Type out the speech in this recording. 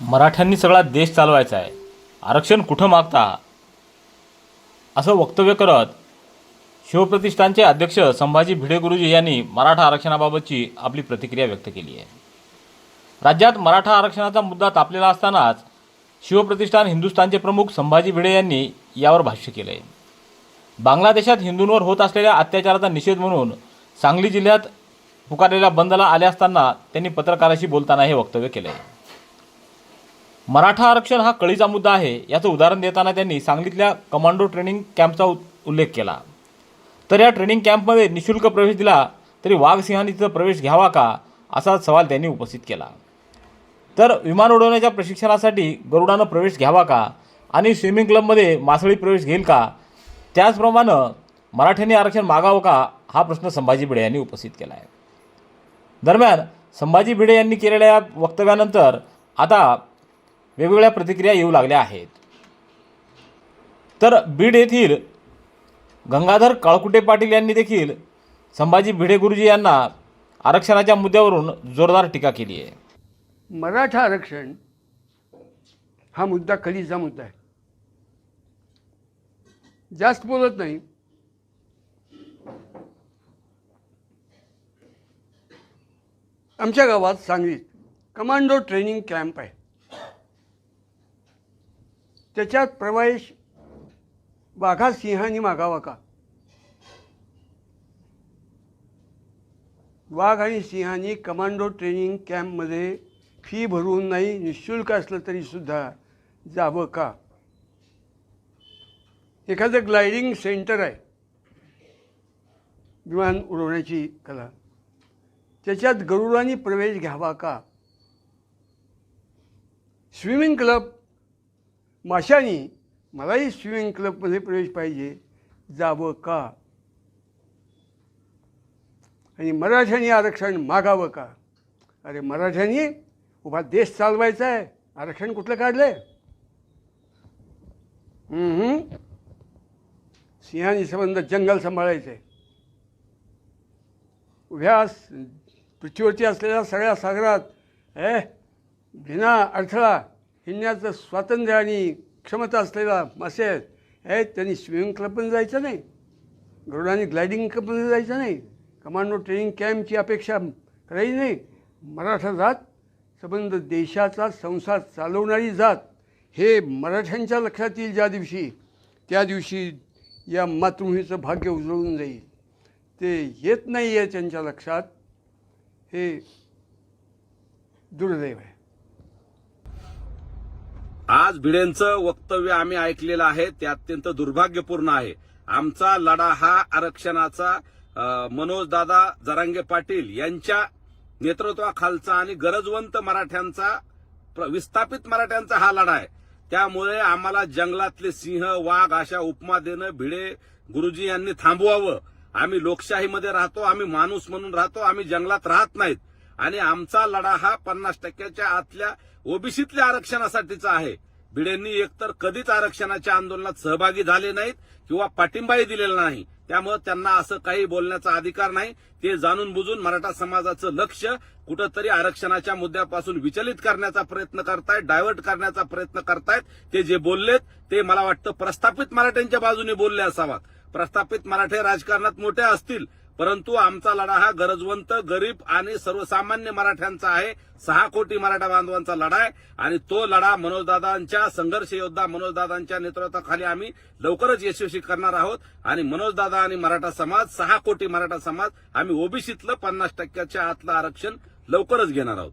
मराठ्यांनी सगळा देश चालवायचा आहे. आरक्षण कुठं मागता? असं वक्तव्य करत शिवप्रतिष्ठानचे अध्यक्ष संभाजी भिडे गुरुजी यांनी मराठा आरक्षणाबाबतची आपली प्रतिक्रिया व्यक्त केली आहे. राज्यात मराठा आरक्षणाचा मुद्दा तापलेला असतानाच शिवप्रतिष्ठान हिंदुस्थानचे प्रमुख संभाजी भिडे यांनी यावर भाष्य केलं आहे बांगलादेशात हिंदूंवर होत असलेल्या अत्याचाराचा निषेध म्हणून सांगली जिल्ह्यात पुकारलेल्या बंदला आले असताना त्यांनी पत्रकाराशी बोलताना हे वक्तव्य केलं आहे मराठा आरक्षण हा कळीचा मुद्दा आहे याचं उदाहरण देताना त्यांनी सांगलीतल्या कमांडो ट्रेनिंग कॅम्पचा उल्लेख केला. तर या ट्रेनिंग कॅम्पमध्ये निशुल्क प्रवेश दिला तरी वाघसिंहांनी तिथं प्रवेश घ्यावा का असा सवाल त्यांनी उपस्थित केला. तर विमान उडवण्याच्या प्रशिक्षणासाठी गरुडानं प्रवेश घ्यावा का आणि स्विमिंग क्लबमध्ये मासळी प्रवेश घेईल का त्याचप्रमाणे मराठ्यांनी आरक्षण मागावं का हा प्रश्न संभाजी भिडे यांनी उपस्थित केला आहे दरम्यान संभाजी भिडे यांनी केलेल्या या वक्तव्यानंतर आता वेगवेगळ्या प्रतिक्रिया येऊ लागल्या आहेत. तर बीड येथील गंगाधर काळकुटे पाटील यांनी देखील संभाजी भिडे गुरुजी यांना आरक्षणाच्या मुद्द्यावरून जोरदार टीका केली आहे. मराठा आरक्षण हा मुद्दा कधीचा मुद्दा आहे? जास्त बोलत नाही. आमच्या गावात सांगलीत कमांडो ट्रेनिंग कॅम्प आहे. त्याच्यात प्रवेश वाघा सिंहानी मागावा का? वाघ आणि सिंहानी कमांडो ट्रेनिंग कॅम्पमध्ये फी भरून नाही निशुल्क असलं तरीसुद्धा जावं का? एखादं ग्लायडिंग सेंटर आहे. विमान उडवण्याची कला. त्याच्यात गरुडांनी प्रवेश घ्यावा का? स्विमिंग क्लब माशानी मलाही स्विमिंग क्लबमध्ये प्रवेश पाहिजे. जावं का? आणि मराठ्यांनी आरक्षण मागावं का? अरे मराठ्यांनी उभा देश चालवायचा आहे. आरक्षण कुठलं काढलं आहे सिंहानी संबंध जंगल सांभाळायचं. आहे उभ्या पृथ्वीवरती असलेल्या सगळ्या सागरात ए बिना अडथळा हिंडण्याचं स्वातंत्र्य आणि क्षमता असलेला मासे आहेत ए त्यांनी स्विमिंग क्लबमध्ये जायचं नाही. गरुडाने ग्लायडिंग क्लबमध्ये जायचं नाही. कमांडो ट्रेनिंग कॅम्पची अपेक्षा करायची नाही. मराठा जात संबंध देशाचा संसार चालवणारी जात हे मराठ्यांच्या लक्षात येईल ज्या दिवशी. त्या दिवशी या मातृभूमीचं भाग्य उजळून जाईल. ते येत नाही आहे त्यांच्या लक्षात. हे दुर्दैव आहे. आज भिडेंचं वक्तव्य आम्ही ऐकलेलं आहे. ते अत्यंत दुर्भाग्यपूर्ण आहे. आमचा लढा हा आरक्षणाचा मनोजदादा जरांगे पाटील यांच्या नेतृत्वाखालचा आणि गरजवंत मराठ्यांचा प्र- विस्थापित मराठ्यांचा हा लढा आहे. त्यामुळे आम्हाला जंगलातले सिंह वाघ अशा उपमा देणं भिडे गुरुजी यांनी थांबवावं. आम्ही लोकशाहीमध्ये राहतो आम्ही माणूस म्हणून राहतो आम्ही जंगलात राहत नाहीत. आणि आमचा लढा हा पन्नास टक्क्याच्या आतल्या ओबीसीतल्या आरक्षणासाठीचा आहे. भिडेंनी एकतर कधीच आरक्षणाच्या आंदोलनात सहभागी झाले नाहीत किंवा पाठिंबाही दिलेला नाही. त्यामुळे त्यांना असं काही बोलण्याचा अधिकार नाही. ते जाणून बुजून मराठा समाजाचं लक्ष कुठंतरी आरक्षणाच्या मुद्द्यापासून विचलित करण्याचा प्रयत्न करतायत डायव्हर्ट करण्याचा प्रयत्न करतायत. ते जे बोललेत ते मला वाटतं प्रस्थापित मराठ्यांच्या बाजूने बोलले असावात. प्रस्थापित मराठे राजकारणात मोठे असतील परंतु आमचा लढा हा गरजवंत गरीब आणि सर्वसामान्य मराठ्यांचा आहे. सहा कोटी मराठा बांधवांचा लढा आहे आणि तो लढा मनोजदादांच्या संघर्ष योद्धा मनोजदादांच्या नेतृत्वाखाली आम्ही लवकरच यशस्वी करणार आहोत. आणि मनोजदादा आणि मराठा समाज सहा कोटी मराठा समाज आम्ही ओबीसीतलं पन्नास टक्क्याच्या आतलं आरक्षण लवकरच घेणार आहोत.